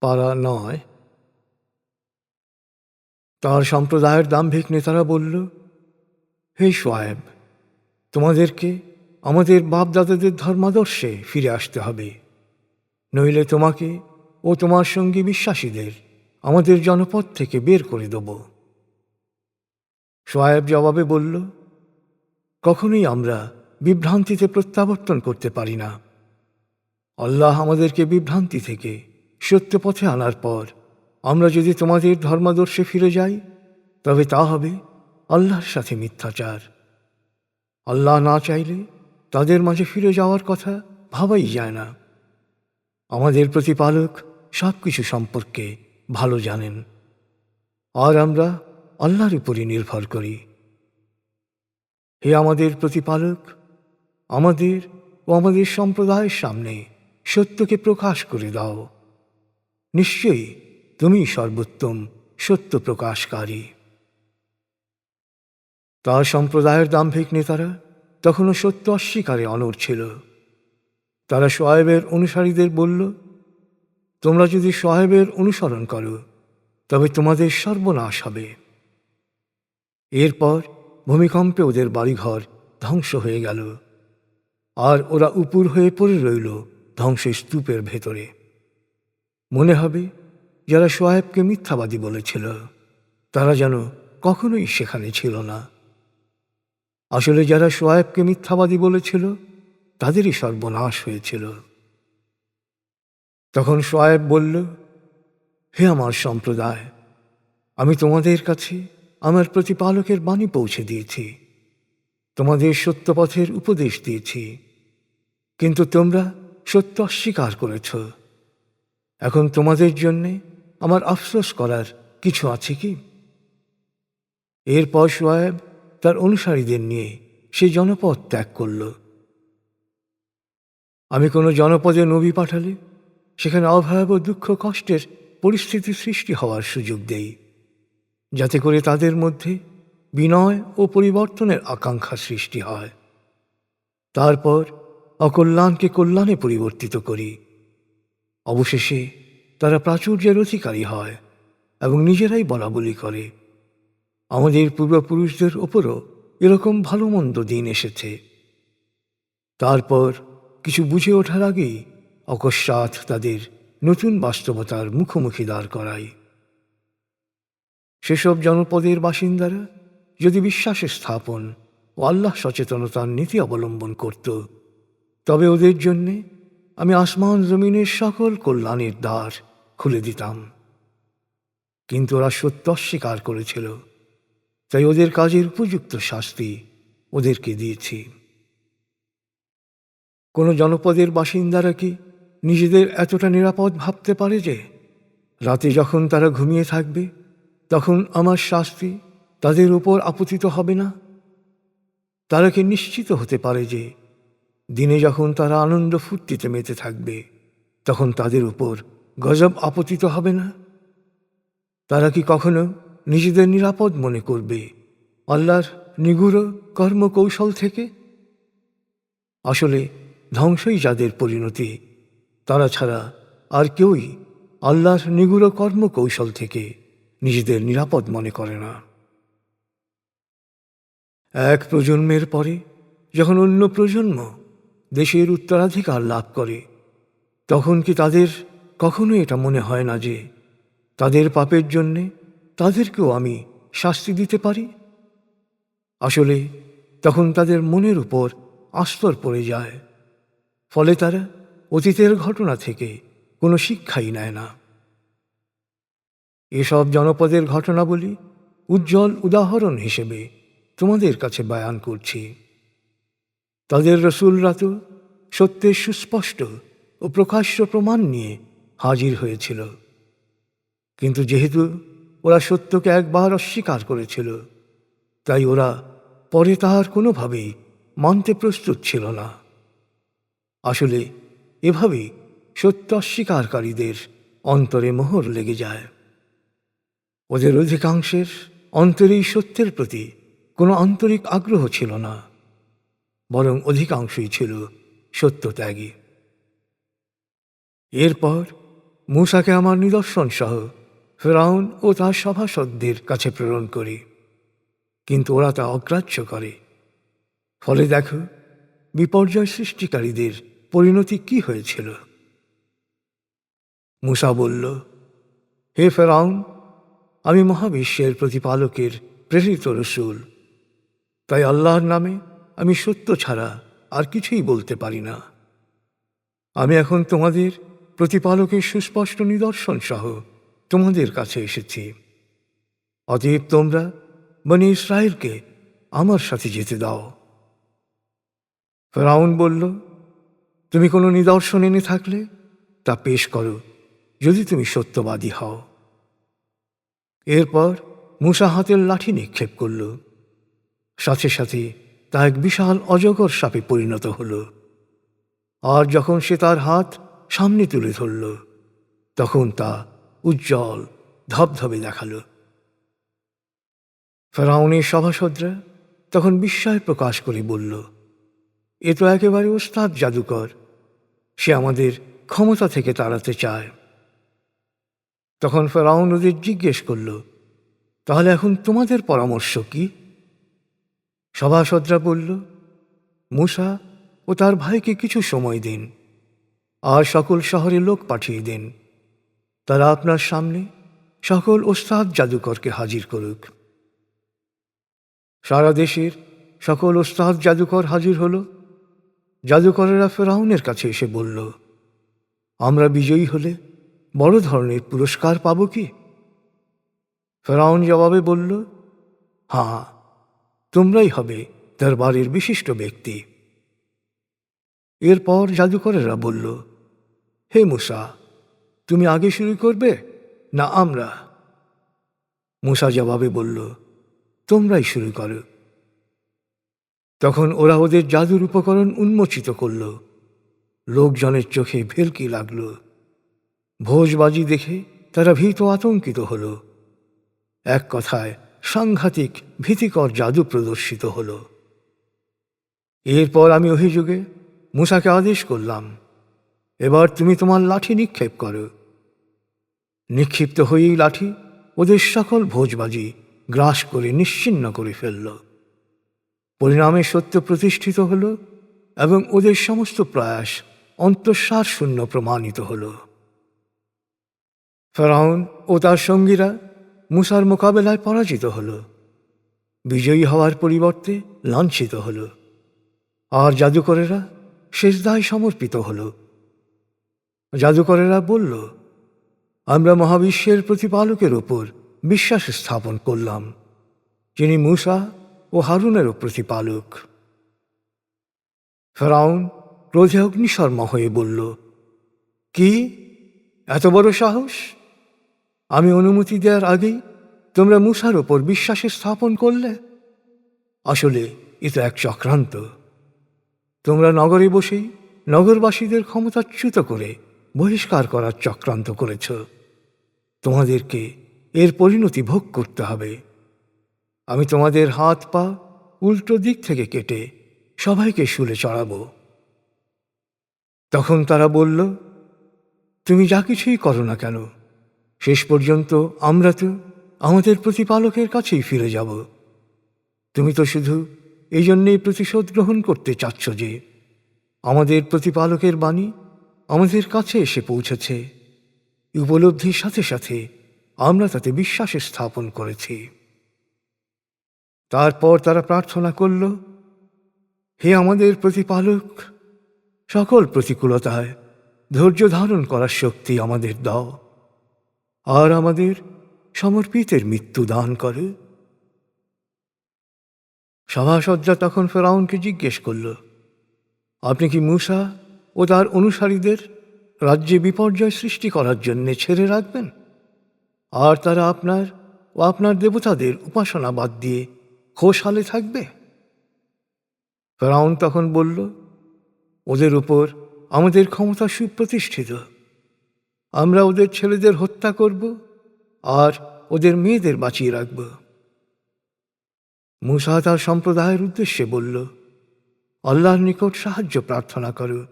পারা নয়। তার সম্প্রদায়ের দাম্ভিক নেতারা বলল, হে সোয়েব তোমাদেরকে আমাদের বাপদাদাদের ধর্মাদর্শে ফিরে আসতে হবে। নইলে তোমাকে ও তোমার সঙ্গী বিশ্বাসীদের আমাদের জনপদ থেকে বের করে দেব। সোয়েব জবাবে বলল, কখনোই আমরা বিভ্রান্তিতে প্রত্যাবর্তন করতে পারি না। আল্লাহ আমাদেরকে বিভ্রান্তি থেকে সত্য পথে আনার পর আমরা যদি তোমাদের ধর্মাদর্শে ফিরে যাই, তবে তা হবে আল্লাহর সাথে মিথ্যাচার। আল্লাহ না চাইলে তাদের মাঝে ফিরে যাওয়ার কথা ভাবাই যায় না। আমাদের প্রতিপালক সব কিছু সম্পর্কে ভালো জানেন। আর আমরা আল্লাহর উপরই নির্ভর করি। হে আমাদের প্রতিপালক, আমাদের ও আমাদের সম্প্রদায়ের সামনে সত্যকে প্রকাশ করে দাও। নিশ্চয়ই তুমি সর্বোত্তম সত্য প্রকাশকারী। তার সম্প্রদায়ের দাম্ভিক নেতারা তখনও সত্য অস্বীকারে অনড় ছিল। তারা সোয়েবের অনুসারীদের বলল, তোমরা যদি সোয়েবের অনুসরণ করো, তবে তোমাদের সর্বনাশ হবে। এরপর ভূমিকম্পে ওদের বাড়িঘর ধ্বংস হয়ে গেল। আর ওরা উপুর হয়ে পড়ে রইল ধ্বংসের স্তূপের ভেতরে। মনে হবে যারা সোয়েবকে মিথ্যাবাদী বলেছিল, তারা যেন কখনোই সেখানে ছিল না। আসলে যারা সোয়েবকে মিথ্যাবাদী বলেছিল, তাদেরই সর্বনাশ হয়েছিল। তখন সোয়েব বলল, হে আমার সম্প্রদায়, আমি তোমাদের কাছে আমার প্রতিপালকের বাণী পৌঁছে দিয়েছি। তোমাদের সত্যপথের উপদেশ দিয়েছি। কিন্তু তোমরা সত্য অস্বীকার করেছ। এখন তোমাদের জন্যে আমার আফসোস করার কিছু আছে কি? এরপর সোয়েব তার অনুসারীদের নিয়ে সে জনপদ ত্যাগ করল। আমি কোনো জনপদে নবী পাঠালে সেখানে অভয়াবহ দুঃখ কষ্টের পরিস্থিতি সৃষ্টি হওয়ার সুযোগ দেই, যাতে করে তাদের মধ্যে বিনয় ও পরিবর্তনের আকাঙ্ক্ষা সৃষ্টি হয়। তারপর অকল্যাণকে কল্যাণে পরিবর্তিত করি। অবশেষে তারা প্রাচুর্যের অধিকারী হয় এবং নিজেরাই বলা বলি করে। আমাদের পূর্বপুরুষদের ওপরও এরকম ভালো মন্দ দিন এসেছে। তারপর কিছু বুঝে ওঠার আগেই অকস্মাৎ তাদের নতুন বাস্তবতার মুখোমুখি দাঁড় করায়। সেসব জনপদের বাসিন্দারা যদি বিশ্বাসে স্থাপন ও আল্লাহ সচেতনতার নীতি অবলম্বন করত, তবে ওদের জন্যে আমি আসমান জমিনের সকল কল্যাণের দ্বার খুলে দিতাম। কিন্তু ওরা সত্য অস্বীকার করেছিল, তাই ওদের কাজের উপযুক্ত শাস্তি ওদেরকে দিয়েছি। কোনো জনপদের বাসিন্দারা কি নিজেদের এতটা নিরাপদ ভাবতে পারে যে, রাতে যখন তারা ঘুমিয়ে থাকবে, তখন আমার শাস্তি তাদের উপর আপতিত হবে না? তারা কি নিশ্চিত হতে পারে যে দিনে যখন তারা আনন্দ ফুর্তিতে মেতে থাকবে, তখন তাদের উপর গজব আপতিত হবে না? তারা কি কখনো নিজেদের নিরাপদ মনে করবে আল্লাহর নিগুড় কর্মকৌশল থেকে? আসলে ধ্বংসই যাদের পরিণতি, তারা ছাড়া আর কেউই আল্লাহর নিগুড় কর্মকৌশল থেকে নিজেদের নিরাপদ মনে করে না। এক প্রজন্মের পরে, যখন অন্য প্রজন্ম দেশের উত্তরাধিকার লাভ করে। তখন কি তাদের কখনো এটা মনে হয় না যে তাদের পাপের জন্যে তাদেরকেও আমি শাস্তি দিতে পারি? আসলে তখন তাদের মনের উপর আস্তর পড়ে যায়। ফলে তারা অতীতের ঘটনা থেকে কোনো শিক্ষাই নেয় না। এসব জনপদের ঘটনাবলী উজ্জ্বল উদাহরণ হিসেবে তোমাদের কাছে বায়ান করছি। তাদের রসুলরা তো সত্যের সুস্পষ্ট ও প্রকাশ্য প্রমাণ নিয়ে হাজির হয়েছিল। কিন্তু যেহেতু ওরা সত্যকে একবার অস্বীকার করেছিল, তাই ওরা পরে তাহার কোনোভাবেই মানতে প্রস্তুত ছিল না। আসলে এভাবেই সত্য অস্বীকারীদের অন্তরে মোহর লেগে যায়। ওদের অধিকাংশের অন্তরেই সত্যের প্রতি কোনো আন্তরিক আগ্রহ ছিল না। বরং অধিকাংশই ছিল সত্যত্যাগী। এরপর মূসাকে আমার নিদর্শন সহ ফেরাউন ও তার সভাসদদের কাছে প্রেরণ করি। কিন্তু ওরা তা অগ্রাহ্য করে। ফলে দেখো, বিপর্যয় সৃষ্টিকারীদের পরিণতি কি হয়েছিল? মুসা বলল, হে ফেরাউন, আমি মহাবিশ্বের প্রতিপালকের প্রেরিত রসুল। তাই আল্লাহর নামে আমি সত্য ছাড়া আর কিছুই বলতে পারি না। আমি এখন তোমাদের প্রতিপালকের সুস্পষ্ট নিদর্শন সহ তোমাদের কাছে এসেছি। অতএব তোমরা বনি ইসরায়েলকে আমার সাথে যেতে দাও। ফেরাউন বলল, তুমি কোনো নিদর্শন এনে থাকলে তা পেশ করো, যদি তুমি সত্যবাদী হও। এরপর মুসা হাতের লাঠি নিক্ষেপ করল। সাথে সাথে তা এক বিশাল অজগর সাপে পরিণত হল। আর যখন সে তার হাত সামনে তুলে ধরল, তখন তা উজ্জ্বল, ধবধবে দেখাল। ফেরাউনের সভাসদরা তখন বিস্ময় প্রকাশ করে বলল, এ তো একেবারে ওস্তাদ জাদুকর, সে আমাদের ক্ষমতা থেকে তাড়াতে চায়। তখন ফেরাউন ওদের জিজ্ঞেস করল, তাহলে এখন তোমাদের পরামর্শ কি? সভাসদরা বলল, মুসা ও তার ভাইকে কিছু সময় দিন, আর সকল শহরে লোক পাঠিয়ে দিন। তারা আপনার সামনে সকল ওস্তাদ জাদুকরকে হাজির করুক। সারা দেশের সকল ওস্তাদ জাদুকর হাজির হলো। জাদুকরেরা ফেরাউনের কাছে এসে বলল, আমরা বিজয়ী হলে বড় ধরনের পুরস্কার পাব কি? ফেরাউন জবাবে বলল হ্যাঁ তোমরাই হবে দরবারের বিশিষ্ট ব্যক্তি। এরপর জাদুকরেরা বলল, হে মুসা, তুমি আগে শুরু করবে না আমরা? মুসা জবাবে বলল, তোমরাই শুরু করো। তখন ওরা ওদের জাদুর উপকরণ উন্মোচিত করল। লোকজনের চোখে ভেলকি লাগল। ভোজবাজি দেখে তারা ভীত আতঙ্কিত হল। এক কথায় সাংঘাতিক, ভীতিকর জাদু প্রদর্শিত হল। এরপর আমি অভিযোগে মুসাকে আদেশ করলাম, এবার তুমি তোমার লাঠি নিক্ষেপ করো। নিক্ষিপ্ত হয়েই লাঠি ওদের সকল ভোজবাজি গ্রাস করে নিশ্চিন্ন করে ফেলল। পরিণামে সত্য প্রতিষ্ঠিত হল এবং ওদের সমস্ত প্রয়াস অন্তঃসার শূন্য প্রমাণিত হল। ফেরাউন ও তার সঙ্গীরা মুসার মোকাবেলায় পরাজিত হল। বিজয়ী হওয়ার পরিবর্তে লাঞ্ছিত হল। আর জাদুকরেরা শেষদায় সমর্পিত হল। জাদুকরেরা বলল, আমরা মহাবিশ্বের প্রতিপালকের ওপর বিশ্বাস স্থাপন করলাম, যিনি মুসা ও হারুনেরও প্রতিপালক। ফেরাউন ক্রোধে অগ্নিশর্মা হয়ে বলল, কি? এত বড় সাহস? আমি অনুমতি দেওয়ার আগেই তোমরা মুসার ওপর বিশ্বাসে স্থাপন করলে। আসলে এ তো এক চক্রান্ত। তোমরা নগরে বসেই নগরবাসীদের ক্ষমতাচ্যুত করে বহিষ্কার করার চক্রান্ত করেছ। তোমাদেরকে এর পরিণতি ভোগ করতে হবে। আমি তোমাদের হাত পা উল্টো দিক থেকে কেটে সবাইকে শুলে চড়াব। তখন তারা বলল, তুমি যা কিছুই করো না কেন? শেষ পর্যন্ত আমরা তো আমাদের প্রতিপালকের কাছেই ফিরে যাব। তুমি তো শুধু এই জন্যেই প্রতিশোধ গ্রহণ করতে চাচ্ছ যে আমাদের প্রতিপালকের বাণী আমাদের কাছে এসে পৌঁছেছে। উপলব্ধির সাথে সাথে আমরা তাতে বিশ্বাসে স্থাপন করেছি। তারপর তারা প্রার্থনা করল, হে আমাদের প্রতিপালক, সকল প্রতিকূলতায় ধৈর্য ধারণ করার শক্তি আমাদের দাও। আর আমাদের সমর্পিতের মৃত্যু দান করে। সভাসদরা তখন ফেরাউনকে জিজ্ঞেস করল, আপনি কি মূসা ও তার অনুসারীদের রাজ্যে বিপর্যয় সৃষ্টি করার জন্যে ছেড়ে রাখবেন? আর তারা আপনার ও আপনার দেবতাদের উপাসনা বাদ দিয়ে খোশহালে থাকবে? ফেরাউন তখন বলল, ওদের উপর আমাদের ক্ষমতা সুপ্রতিষ্ঠিত। আমরা ওদের ছেলেদের হত্যা করব আর ওদের মেয়েদের বাঁচিয়ে রাখব। মুসা তার সম্প্রদায়ের উদ্দেশ্যে বলল, আল্লাহর নিকট সাহায্য প্রার্থনা করো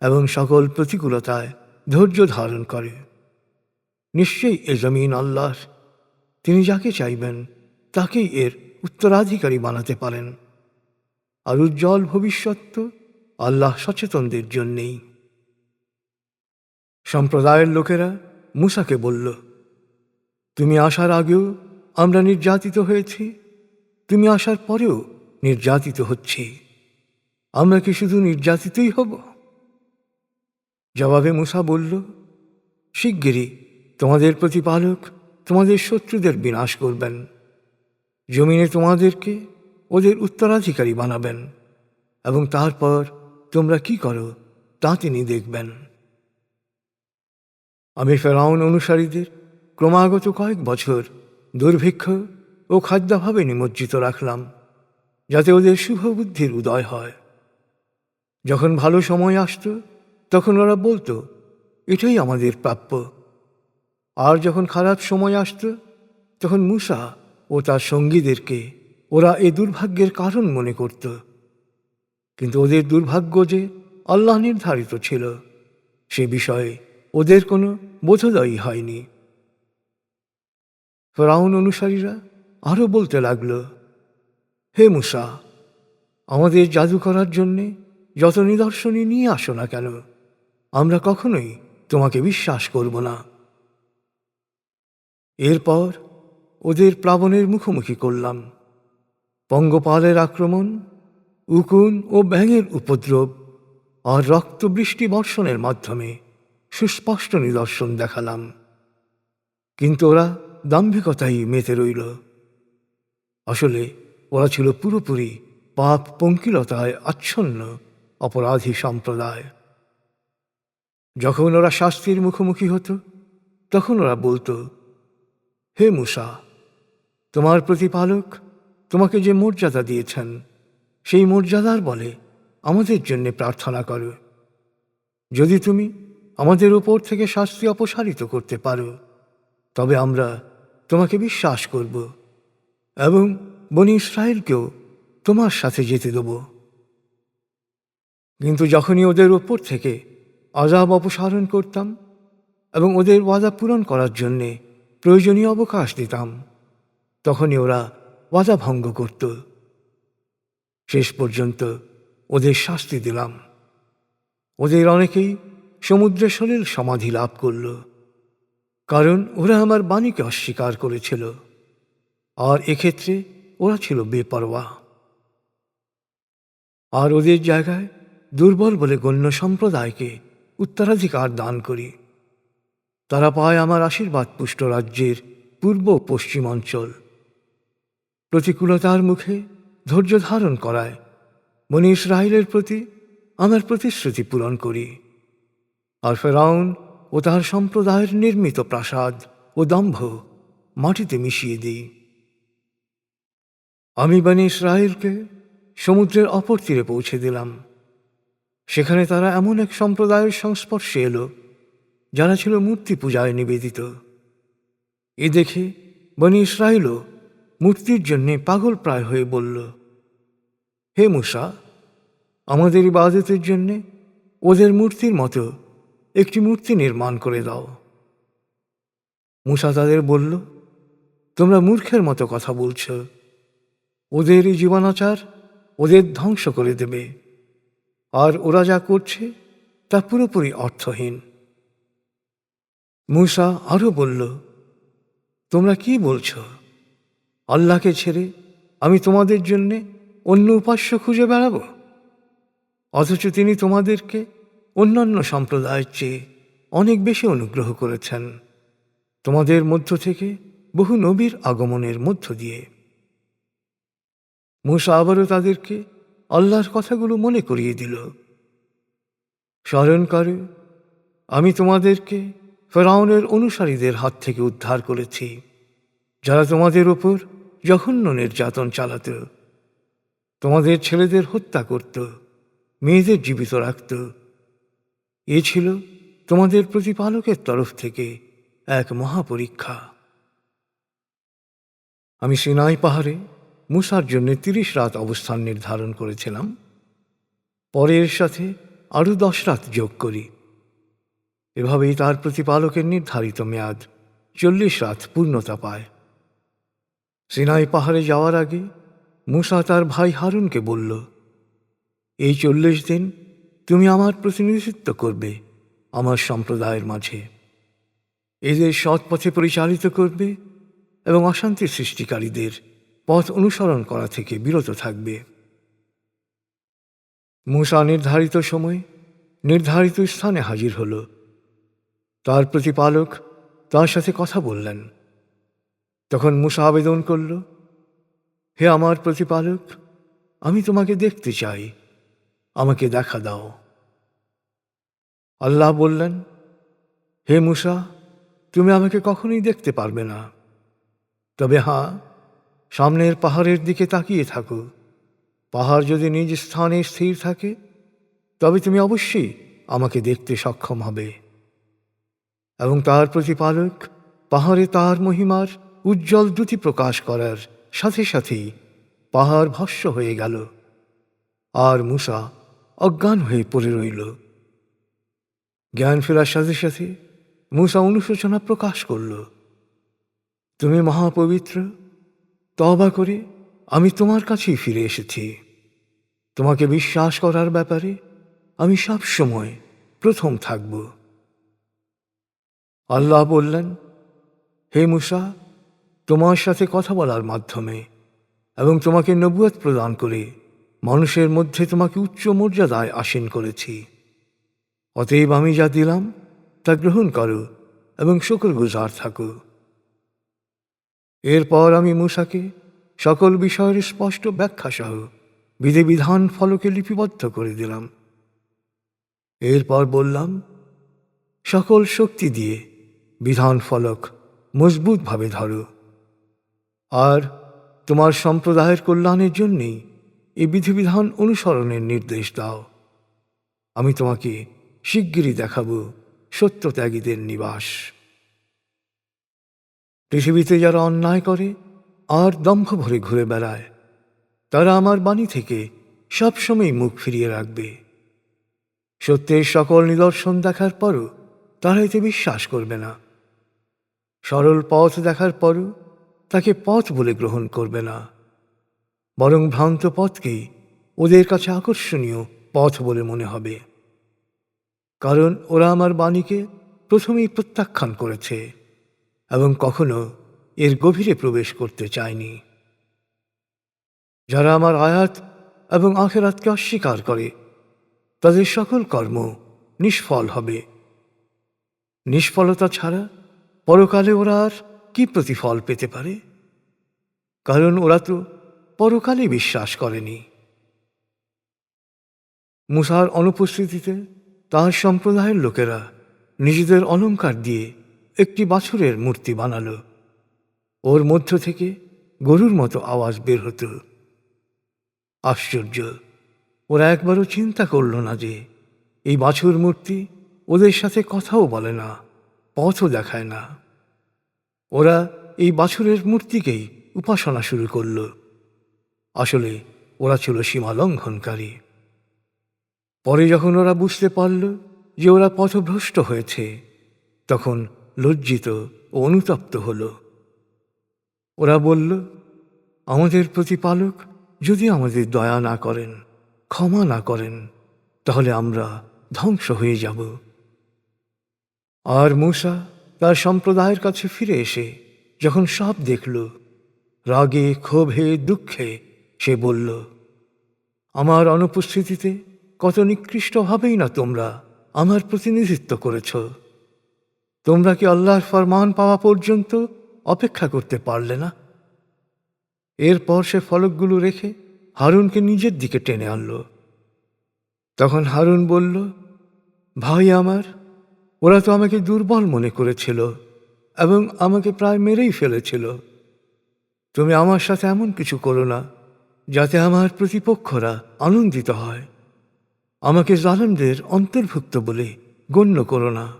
এবং সকল প্রতিকূলতায় ধৈর্য ধারণ করে। নিশ্চয়ই এ জমিন আল্লাহর। তিনি যাকে চাইবেন, তাকেই এর উত্তরাধিকারী বানাতে পারেন। আর উজ্জ্বল ভবিষ্যৎ আল্লাহ সচেতনদের জন্যেই। সম্প্রদায়ের লোকেরা মুসাকে বলল, তুমি আসার আগেও আমরা নির্যাতিত হয়েছি, তুমি আসার পরেও নির্যাতিত হচ্ছি। আমরা কি শুধু নির্যাতিতই হব? জবাবে মুসা বলল, শিগগিরই তোমাদের প্রতিপালক তোমাদের শত্রুদের বিনাশ করবেন। জমিনে তোমাদেরকে ওদের উত্তরাধিকারী বানাবেন এবং তারপর তোমরা কি করো তা তিনি দেখবেন। আমি ফেরাউন অনুসারীদের ক্রমাগত কয়েক বছর দুর্ভিক্ষ ও খাদ্যাভাবে নিমজ্জিত রাখলাম, যাতে ওদের শুভ বুদ্ধির উদয় হয়। যখন ভালো সময় আসত, তখন ওরা বলতো, এটাই আমাদের প্রাপ্য। আর যখন খারাপ সময় আসত, তখন মুসা ও তার সঙ্গীদেরকে ওরা এ দুর্ভাগ্যের কারণ মনে করত। কিন্তু ওদের দুর্ভাগ্য যে আল্লাহ নির্ধারিত ছিল, সে বিষয়ে ওদের কোনো বোধোদয়ই হয়নি। ফেরাউন অনুসারীরা আরও বলতে লাগল, হে মুসা, আমাদের জাদু করার জন্যে যত নিদর্শনী নিয়ে আসো না কেন, আমরা কখনোই তোমাকে বিশ্বাস করব না। এরপর ওদের প্লাবনের মুখোমুখি করলাম। পঙ্গপালের আক্রমণ, উকুন ও ব্যাঙের উপদ্রব আর রক্তবৃষ্টি বর্ষণের মাধ্যমে সুস্পষ্ট নিদর্শন দেখালাম। কিন্তু ওরা দাম্ভিকতাই মেতে রইল। আসলে ওরা ছিল পুরোপুরি পাপ পঙ্কিলতায় আচ্ছন্ন অপরাধী সম্প্রদায়। যখন ওরা শাস্তির মুখোমুখি হতো, তখন ওরা বলতো, হে মুসা, তোমার প্রতিপালক তোমাকে যে মর্যাদা দিয়েছেন, সেই মর্যাদার বলে আমাদের জন্য প্রার্থনা করো। যদি তুমি আমাদের ওপর থেকে শাস্তি অপসারিত করতে পারো। তবে আমরা তোমাকে বিশ্বাস করব এবং বনি ইসরায়েলকেও তোমার সাথে যেতে দেব। কিন্তু যখনই ওদের ওপর থেকে আজাব অপসারণ করতাম এবং ওদের ওয়াদা পূরণ করার জন্যে প্রয়োজনীয় অবকাশ দিতাম, তখনই ওরা ওয়াদা ভঙ্গ করত। শেষ পর্যন্ত ওদের শাস্তি দিলাম। ওদের অনেকেই সমুদ্রে সলিল সমাধি লাভ করল। কারণ ওরা আমার বাণীকে অস্বীকার করেছিল। আর এক্ষেত্রে ওরা ছিল বেপরোয়া। আর ওদের জায়গায় দুর্বল বলে গণ্য সম্প্রদায়কে উত্তরাধিকার দান করি। তারা পায় আমার আশীর্বাদ পুষ্ট রাজ্যের পূর্ব ও পশ্চিম অঞ্চল। প্রতিকূলতার মুখে ধৈর্য ধারণ করায়, মনি ইসরায়েলের প্রতি আমার প্রতিশ্রুতি পূরণ করি। আর ফেরাউন ও তার সম্প্রদায়ের নির্মিত প্রাসাদ ও দম্ভ মাটিতে মিশিয়ে দিই। আমি বানি ইসরায়েলকে সমুদ্রের অপর তীরে পৌঁছে দিলাম। সেখানে তারা এমন এক সম্প্রদায়ের সংস্পর্শে এলো, যারা ছিল মূর্তি পূজায় নিবেদিত। এ দেখে বনি ইসরায়েলও মূর্তির জন্যে পাগল প্রায় হয়ে বলল, হে মুসা, আমাদের ইবাদতের জন্যে ওদের মূর্তির মতো একটি মূর্তি নির্মাণ করে দাও। মুসা তাদের বলল, তোমরা মূর্খের মতো কথা বলছ। ওদের জীবনাচার ওদের ধ্বংস করে দেবে। আর ওরা যা করছে তা পুরোপুরি অর্থহীন। মুসা আরও বলল, তোমরা কি বলছ? আল্লাহকে ছেড়ে আমি তোমাদের জন্যে অন্য উপাস্য খুঁজে বেড়াবো? অথচ তিনি তোমাদেরকে অন্যান্য সম্প্রদায়ের চেয়ে অনেক বেশি অনুগ্রহ করেছেন। তোমাদের মধ্য থেকে বহু নবীর আগমনের মধ্য দিয়ে। মুসা আবারও তাদেরকে আল্লাহর কথাগুলো মনে করিয়ে দিল। স্মরণ করে আমি তোমাদেরকে ফেরাউনের অনুসারীদের হাত থেকে উদ্ধার করেছি, যারা তোমাদের ওপর জঘন্য নির্যাতন চালাত। তোমাদের ছেলেদের হত্যা করত, মেয়েদের জীবিত রাখত এ ছিল তোমাদের প্রতিপালকের তরফ থেকে এক মহাপরীক্ষা। আমি সিনাই পাহাড়ে মুসার জন্য তিরিশ রাত অবস্থান নির্ধারণ করেছিলাম। পরে এর সাথে আরও দশ রাত যোগ করি। এভাবেই তার প্রতিপালকের নির্ধারিত মেয়াদ চল্লিশ রাত পূর্ণতা পায়। সিনাই পাহাড়ে যাওয়ার আগে মুসা তার ভাই হারুনকে বলল, এই চল্লিশ দিন আমার প্রতিনিধিত্ব করবে আমার সম্প্রদায়ের মাঝে। এদের সৎ পথে পরিচালিত করবে এবং অশান্তি সৃষ্টিকারীদের পথ অনুসরণ করা থেকে বিরত থাকবে। মুসা নির্ধারিত সময় নির্ধারিত স্থানে হাজির হল। তার প্রতিপালক তার সাথে কথা বললেন। তখন মুসা আবেদন করল, হে আমার প্রতিপালক, আমি তোমাকে দেখতে চাই। আমাকে দেখা দাও। আল্লাহ বললেন, হে মুসা, তুমি আমাকে কখনোই দেখতে পারবে না। তবে হাঁ সামনের পাহাড়ের দিকে তাকিয়ে থাকো। পাহাড় যদি নিজ স্থানে স্থির থাকে, তবে তুমি অবশ্যই আমাকে দেখতে সক্ষম হবে। এবং তার প্রতিপালক পাহাড়ে তার মহিমার উজ্জ্বল দ্যুতি প্রকাশ করার সাথে সাথেই পাহাড় ভস্য হয়ে গেল। আর মুসা অজ্ঞান হয়ে পড়ে রইল। জ্ঞান ফেরার সাথে সাথে মুসা অনুশোচনা প্রকাশ করল। তুমি মহাপবিত্র তবা করে আমি তোমার কাছেই ফিরে এসেছি। তোমাকে বিশ্বাস করার ব্যাপারে আমি সব সময় প্রথম থাকব। আল্লাহ বললেন, হে মুসা, তোমার সাথে কথা বলার মাধ্যমে এবং তোমাকে নবুয়ত প্রদান করে মানুষের মধ্যে তোমাকে উচ্চ মর্যাদায় আসীন করেছি। অতএব আমি যা দিলাম, তা গ্রহণ করো এবং শুকর গুজার থাকো। এরপর আমি মুসাকে সকল বিষয়ের স্পষ্ট ব্যাখ্যা সহ বিধিবিধান ফলকে লিপিবদ্ধ করে দিলাম। এরপর বললাম, সকল শক্তি দিয়ে বিধান ফলক মজবুতভাবে ধরো। আর তোমার সম্প্রদায়ের কল্যাণের জন্যেই এই বিধিবিধান অনুসরণের নির্দেশ দাও। আমি তোমাকে শিগগিরই দেখাবো সত্যত্যাগীদের নিবাস। পৃথিবীতে যারা অন্যায় করে, আর দম্ভ ভরে ঘুরে বেড়ায়, তারা আমার বাণী থেকে সবসময় মুখ ফিরিয়ে রাখবে। সত্যের সকল নিদর্শন দেখার পরও তারা এতে বিশ্বাস করবে না। সরল পথ দেখার পরও তাকে পথ বলে গ্রহণ করবে না। বরং ভ্রান্ত পথকেই ওদের কাছে আকর্ষণীয় পথ বলে মনে হবে। কারণ ওরা আমার বাণীকে প্রথমেই প্রত্যাখ্যান করেছে এবং কখনো এর গভীরে প্রবেশ করতে চায়নি। যারা আমার আয়াত এবং আখেরাতকে অস্বীকার করে, তাদের সকল কর্ম নিষ্ফল হবে। নিষ্ফলতা ছাড়া পরকালে ওরা আর কি প্রতিফল পেতে পারে? কারণ ওরা তো পরকালে বিশ্বাস করেনি। মুসার অনুপস্থিতিতে তার সম্প্রদায়ের লোকেরা নিজেদের অলংকার দিয়ে একটি বাছুরের মূর্তি বানালো। ওর মধ্য থেকে গরুর মতো আওয়াজ বের হতো। আশ্চর্য, ওরা একবারও চিন্তা করল না যে এই বাছুর মূর্তি ওদের সাথে কথাও বলে না, পথও দেখায় না। ওরা এই বাছুরের মূর্তিকেই উপাসনা শুরু করল। আসলে ওরা ছিল সীমা লঙ্ঘনকারী পরে যখন ওরা বুঝতে পারল যে ওরা পথভ্রষ্ট হয়েছে, তখন লজ্জিত ও অনুতপ্ত হল। ওরা বলল, আমাদের প্রতিপালক যদি আমাদের দয়া না করেন, ক্ষমা না করেন, তাহলে আমরা ধ্বংস হয়ে যাব। আর মূসা তার সম্প্রদায়ের কাছে ফিরে এসে যখন সব দেখল, রাগে, ক্ষোভে, দুঃখে সে বলল, আমার অনুপস্থিতিতে কত নিকৃষ্টভাবেই না তোমরা আমার প্রতিনিধিত্ব করেছ। তোমরা কি আল্লাহর ফরমান পাওয়া পর্যন্ত অপেক্ষা করতে পারলে না? এরপর সে ফলকগুলো রেখে হারুনকে নিজের দিকে টেনে আনল। তখন হারুন বলল, ভাই আমার, ওরা তো আমাকে দুর্বল মনে করেছিল এবং আমাকে প্রায় মেরেই ফেলেছিল। তুমি আমার সাথে এমন কিছু করো না যাতে আমার প্রতিপক্ষরা আনন্দিত হয়। আমাকে জালেমদের অন্তর্ভুক্ত বলে গণ্য করো না।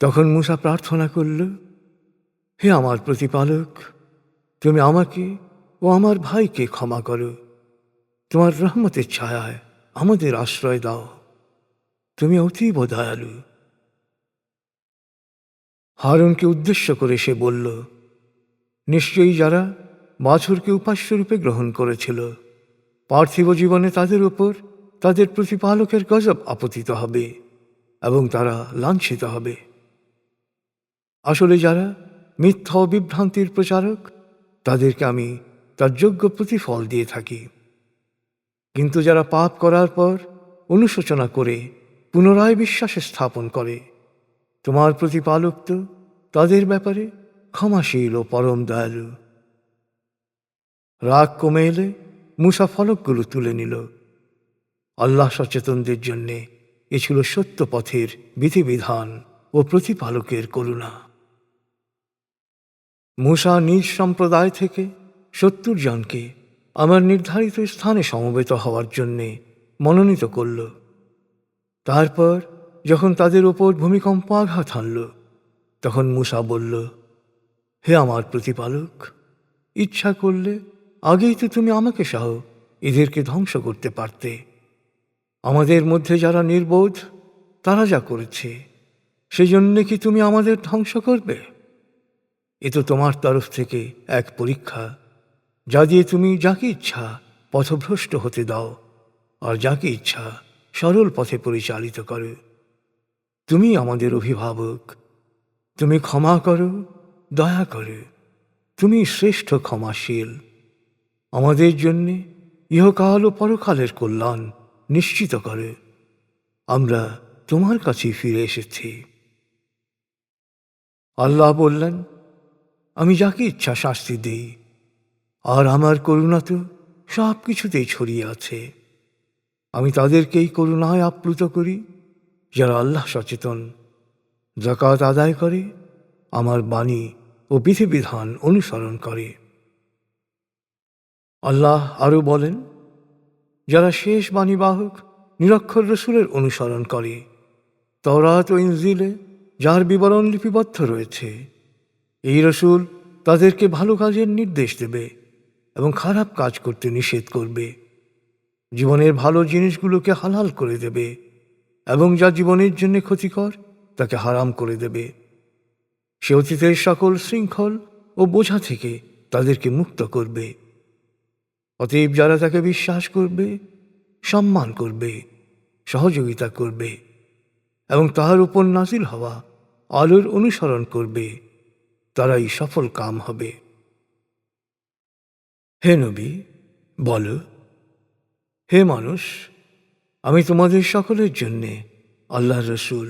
তখন মুসা প্রার্থনা করল, হে আমার প্রতিপালক, তুমি আমাকে ও আমার ভাইকে ক্ষমা করো। তোমার রহমতের ছায়ায় আমাদের আশ্রয় দাও। তুমি অতীব দয়ালু। হারুনকে উদ্দেশ্য করে সে বলল, নিশ্চয়ই যারা বাছুরকে উপাস্যরূপে গ্রহণ করেছিল। পার্থিব জীবনে তাদের উপর তাদের প্রতিপালকের গজব আপতিত হবে এবং তারা লাঞ্ছিত হবে। আসলে যারা মিথ্যা ও বিভ্রান্তির প্রচারক, তাদেরকে আমি তার যোগ্য প্রতিফল দিয়ে থাকি। কিন্তু যারা পাপ করার পর অনুশোচনা করে, পুনরায় বিশ্বাসে স্থাপন করে, তোমার প্রতিপালক তো তাদের ব্যাপারে ক্ষমাশীল ও পরম দয়ালু। রাগ কমে এলে মুসা ফলকগুলো তুলে নিল। আল্লাহ সচেতনদের জন্যে এ ছিল সত্য পথের বিধিবিধান ও প্রতিপালকের করুণা। মুসা নিজ সম্প্রদায় থেকে সত্তর জনকে আমার নির্ধারিত স্থানে সমবেত হওয়ার জন্যে মনোনীত করল। তারপর যখন তাদের ওপর ভূমিকম্প আঘাত হানল, তখন মুসা বলল, হে আমার প্রতিপালক, ইচ্ছা করলে আগেই তো তুমি আমাকে সহ এদেরকে ধ্বংস করতে পারতে। আমাদের মধ্যে যারা নির্বোধ, তারা যা করেছে, সেজন্য কি তুমি আমাদের ধ্বংস করবে? এ তো তোমার তরফ থেকে এক পরীক্ষা, যা দিয়ে তুমি যাকে ইচ্ছা পথভ্রষ্ট হতে দাও, আর যাকে ইচ্ছা সরল পথে পরিচালিত করো। তুমি আমাদের অভিভাবক, তুমি ক্ষমা করো, দয়া করো, তুমি শ্রেষ্ঠ ক্ষমাশীল। আমাদের জন্যে ইহকাল ও পরকালের কল্যাণ নিশ্চিত করে। আমরা তোমার কাছে ফিরে এসেছি। আল্লাহ বললেন, আমি যাকে ইচ্ছা শাস্তি দিই, আর আমার করুণা তো সব কিছুতেই ছড়িয়ে আছে। আমি তাদেরকেই করুণায় আপ্লুত করি, যারা আল্লাহ সচেতন। জাকাত আদায় করে, আমার বাণী ও বিধিবিধান অনুসরণ করে। আল্লাহ আরও বলেন, যারা শেষ বাণীবাহক নিরক্ষর রসুলের অনুসরণ করে। তরাত ও ইনজিলে যার বিবরণ লিপিবদ্ধ রয়েছে, এই রসুল তাদেরকে ভালো কাজের নির্দেশ দেবে এবং খারাপ কাজ করতে নিষেধ করবে। জীবনের ভালো জিনিসগুলোকে হালাল করে দেবে এবং যা জীবনের জন্য ক্ষতিকর, তাকে হারাম করে দেবে। সে অতীতের সকল শৃঙ্খল ও বোঝা থেকে তাদেরকে মুক্ত করবে। অতএব যারা তাকে বিশ্বাস করবে, সম্মান করবে, সহযোগিতা করবে এবং তাহার উপর নাজিল হওয়া আলোর অনুসরণ করবে, তারাই সফল কাম হবে। হে নবী, বল, হে মানুষ, আমি তোমাদের সকলের জন্যে আল্লাহর রসুল।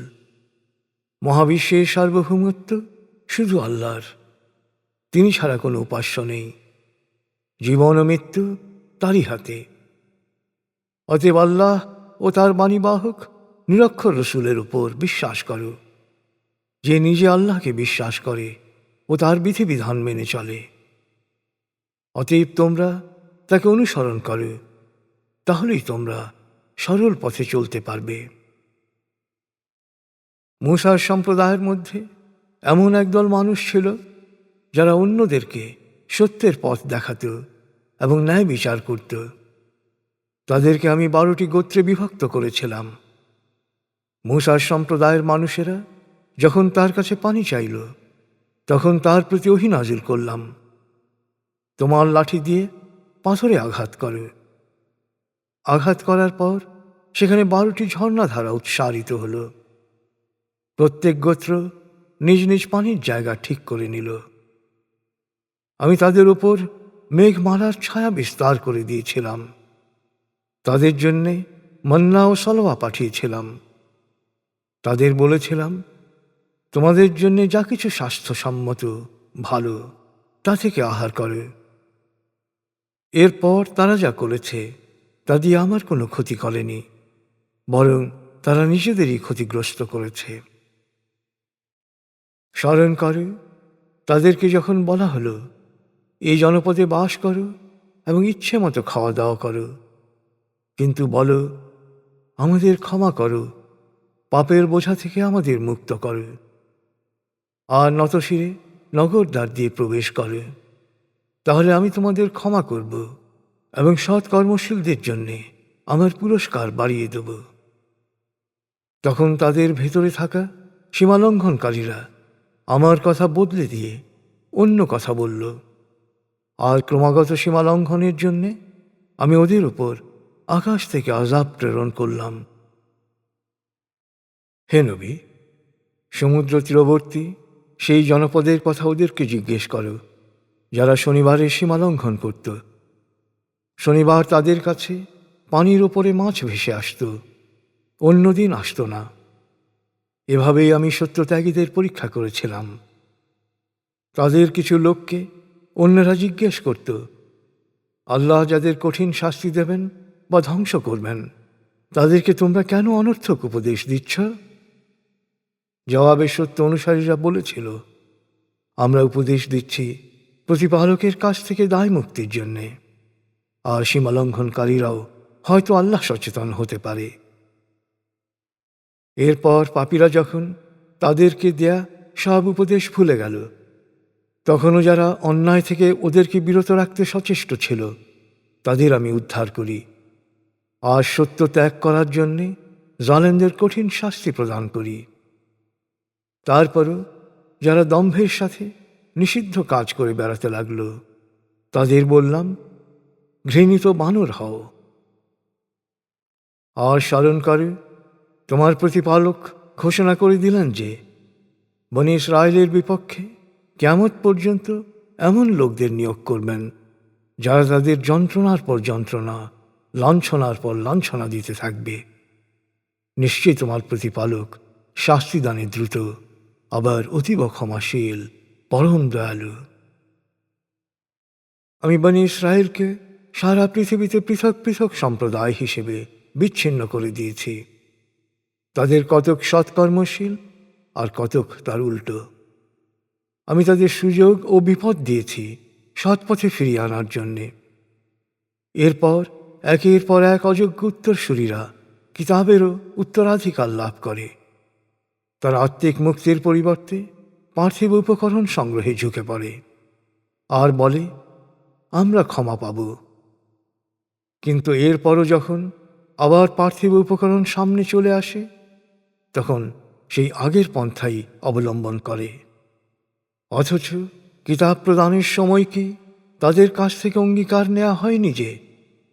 মহাবিশ্বের সার্বভৌমত্ব শুধু আল্লাহর, তিনি ছাড়া কোনো উপাস্য নেই। জীবন ও মৃত্যু তারই হাতে। অতএব আল্লাহ ও তার বাণীবাহক, নিরক্ষর রসুলের উপর বিশ্বাস করো। যে নিজে আল্লাহকে বিশ্বাস করে ও তার বিধিবিধান মেনে চলে। অতএব তোমরা তাকে অনুসরণ করো, তাহলেই তোমরা সরল পথে চলতে পারবে। মূসার সম্প্রদায়ের মধ্যে এমন একদল মানুষ ছিল, যারা অন্যদেরকে সত্যের পথ দেখাত এবং ন্যায় বিচার করত। তাদেরকে আমি বারোটি গোত্রে বিভক্ত করেছিলাম। মূসার সম্প্রদায়ের মানুষেরা যখন তার কাছে পানি চাইল, তখন তার প্রতি অহিনাজিল করলাম। তোমার লাঠি দিয়ে পাথরে আঘাত করে। আঘাত করার পর সেখানে বারোটি ঝর্ণাধারা উৎসারিত হল। প্রত্যেক গোত্র নিজ নিজ পানির জায়গা ঠিক করে নিল। আমি তাদের উপর মেঘমালার ছায়া বিস্তার করে দিয়েছিলাম। তাদের জন্যে মন্না ও সলওয়া পাঠিয়েছিলাম। তাদের বলেছিলাম, তোমাদের জন্য যা কিছু স্বাস্থ্যসম্মত, ভালো, তা থেকে আহার করে। এরপর তারা যা করেছে, তা দিয়ে আমার কোনো ক্ষতি করেনি, বরং তারা নিজেদেরই ক্ষতিগ্রস্ত করেছে। স্মরণ করে, তাদেরকে যখন বলা হলো এই জনপদে বাস করো এবং ইচ্ছে মতো খাওয়া দাওয়া করো। কিন্তু বলো, আমাদের ক্ষমা করো, পাপের বোঝা থেকে আমাদের মুক্ত করো। আর নতশিরে নগর দ্বার দিয়ে প্রবেশ করে। তাহলে আমি তোমাদের ক্ষমা করব এবং সৎ কর্মশীলদের জন্যে আমার পুরস্কার বাড়িয়ে দেব। তখন তাদের ভেতরে থাকা সীমালঙ্ঘনকারীরা আমার কথা বদলে দিয়ে অন্য কথা বলল। আর ক্রমাগত সীমা লঙ্ঘনের জন্যে আমি ওদের উপর আকাশ থেকে আজাব প্রেরণ করলাম। হে নবী, সমুদ্র তীরবর্তী সেই জনপদের কথা ওদেরকে জিজ্ঞেস করো, যারা শনিবারে সীমা লঙ্ঘন করত। শনিবার তাদের কাছে পানির ওপরে মাছ ভেসে আসতো, অন্যদিন আসতো না। এভাবেই আমি সত্যত্যাগীদের পরীক্ষা করেছিলাম। তাদের কিছু লোককে অন্যরা জিজ্ঞেস করত, আল্লাহ যাদের কঠিন শাস্তি দেবেন বা ধ্বংস করবেন, তাদেরকে তোমরা কেন অনর্থক উপদেশ দিচ্ছ? জবাবে সত্য অনুসারীরা বলেছিল, আমরা উপদেশ দিচ্ছি প্রতিপালকের কাছ থেকে দায় মুক্তির জন্যে। আর সীমালঙ্ঘনকারীরাও হয়তো আল্লাহ সচেতন হতে পারে। এরপর পাপীরা যখন তাদেরকে দেয়া সব উপদেশ ভুলে গেল তখনও যারা অন্যায় থেকে ওদেরকে বিরত রাখতে সচেষ্ট ছিল, তাদের আমি উদ্ধার করি। আর সত্য ত্যাগ করার জন্যে জালেনদের কঠিন শাস্তি প্রদান করি। তারপরও যারা দম্ভের সাথে নিষিদ্ধ কাজ করে বেড়াতে লাগল, তাদের বললাম, ঘৃণিত বানর হও। আর স্মরণ করে তোমার প্রতিপালক ঘোষণা করে দিলেন যে, বনি ইসরায়েলের বিপক্ষে কেমত পর্যন্ত এমন লোকদের নিয়োগ করবেন, যারা তাদের যন্ত্রণার পর যন্ত্রণা, লাঞ্ছনার পর লাঞ্ছনা দিতে থাকবে। নিশ্চয়ই তোমার প্রতিপালক শাস্তিদানে দ্রুত, আবার অতীব ক্ষমাশীল, পরম দয়ালু। আমি বনি ইসরায়েলকে সারা পৃথিবীতে পৃথক পৃথক সম্প্রদায় হিসেবে বিচ্ছিন্ন করে দিয়েছি। তাদের কতক সৎকর্মশীল আর কতক তার উল্টো। আমি তাদের সুযোগ ও বিপদ দিয়েছি সৎপথে ফিরিয়ে আনার জন্যে। এরপর, একের পর এক অযোগ্য উত্তরসূরিরা কিতাবেরও উত্তরাধিকার লাভ করে। তার আত্মিক মুক্তির পরিবর্তে পার্থিব উপকরণ সংগ্রহে ঝুঁকে পড়ে। আর বলে, আমরা ক্ষমা পাব। কিন্তু এরপরও যখন আবার পার্থিব উপকরণ সামনে চলে আসে, তখন সেই আগের পন্থাই অবলম্বন করে। অথচ কিতাব প্রদানের সময় কি তাদের কাছ থেকে অঙ্গীকার নেওয়া হয়নি যে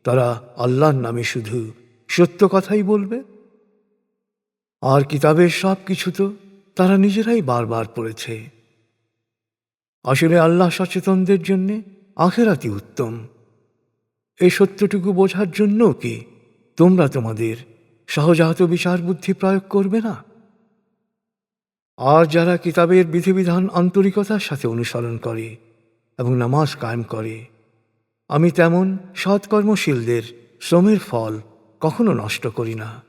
তারা আল্লাহর নামে শুধু সত্য কথাই বলবে? আর কিতাবের সব কিছু তো তারা নিজেরাই বারবার পড়েছে। আসলে আল্লাহ সচেতনদের জন্যে আখেরাতি উত্তম। এই সত্যটুকু বোঝার জন্য কি তোমরা তোমাদের সহজাত বিচার বুদ্ধি প্রয়োগ করবে না? আর যারা কিতাবের বিধিবিধান আন্তরিকতার সাথে অনুসরণ করে এবং নামাজ কায়েম করে, আমি তেমন সৎকর্মশীলদের শ্রমের ফল কখনো নষ্ট করি না।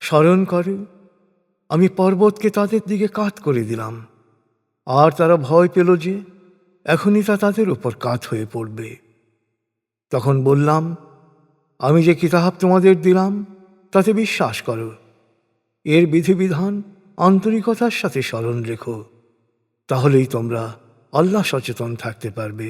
স্মরণ করে, আমি পর্বতকে তাদের দিকে কাত করে দিলাম, আর তারা ভয় পেল যে এখনই তা তাদের উপর কাত হয়ে পড়বে। তখন বললাম, আমি যে কিতাব তোমাদের দিলাম, তাতে বিশ্বাস করো এর বিধিবিধান আন্তরিকতার সাথে স্মরণ রেখো তাহলেই তোমরা আল্লাহ সচেতন থাকতে পারবে।